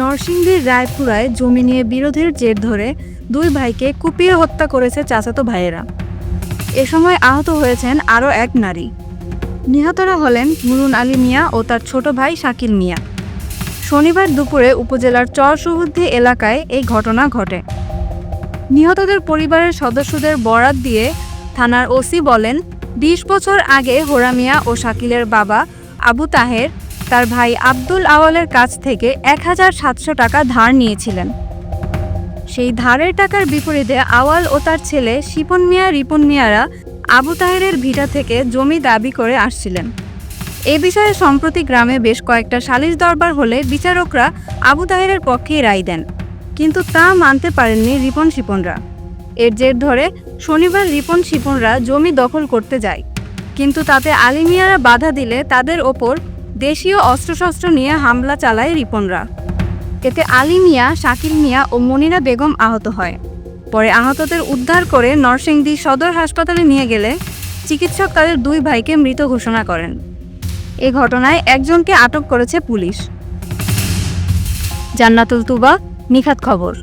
নরসিংদীর রায়পুরায় জমি নিয়ে বিরোধের জের ধরে দুই ভাইকে কুপিয়ে হত্যা করেছে চাচাতো ভাইয়েরা। এ সময় আহত হয়েছেন আরও এক নারী। নিহতরা হলেন মুরুন আলী মিয়া ও তার ছোট ভাই শাকিল মিয়া। শনিবার দুপুরে উপজেলার চরসুবুদ্ধি এলাকায় এই ঘটনা ঘটে। নিহতদের পরিবারের সদস্যদের বরাত দিয়ে থানার ওসি বলেন, বিশ বছর আগে হোরা মিয়া ও শাকিলের বাবা আবু তাহের তার ভাই আব্দুল আওয়ালের কাছ থেকে এক হাজার সাতশো টাকা ধার নিয়েছিলেন। সেই ধারের টাকার বিপরীতে আওয়াল ও তার ছেলে শিপন মিয়া, রিপন মিয়ারা আবু তাহেরের ভিটা থেকে জমি দাবি করে আসছিলেন। এ বিষয়ে সম্প্রতি গ্রামে বেশ কয়েকটা সালিশ দরবার হলে বিচারকরা আবু তাহেরের পক্ষেই রায় দেন, কিন্তু তা মানতে পারেননি রিপন শিপনরা। এর জের ধরে শনিবার রিপন শিপনরা জমি দখল করতে যায়, কিন্তু তাতে আলিমিয়ারা বাধা দিলে তাদের ওপর দেশীয় অস্ত্রশস্ত্র নিয়ে হামলা চালায় রিপনরা। এতে আলী মিয়া, শাকিল মিয়া ও মনিরা বেগম আহত হয়। পরে আহতদের উদ্ধার করে নরসিংদী সদর হাসপাতালে নিয়ে গেলে চিকিৎসক তাদের দুই ভাইকে মৃত ঘোষণা করেন। এ ঘটনায় একজনকে আটক করেছে পুলিশ। জান্নাতুল তুবা, নিখাত খবর।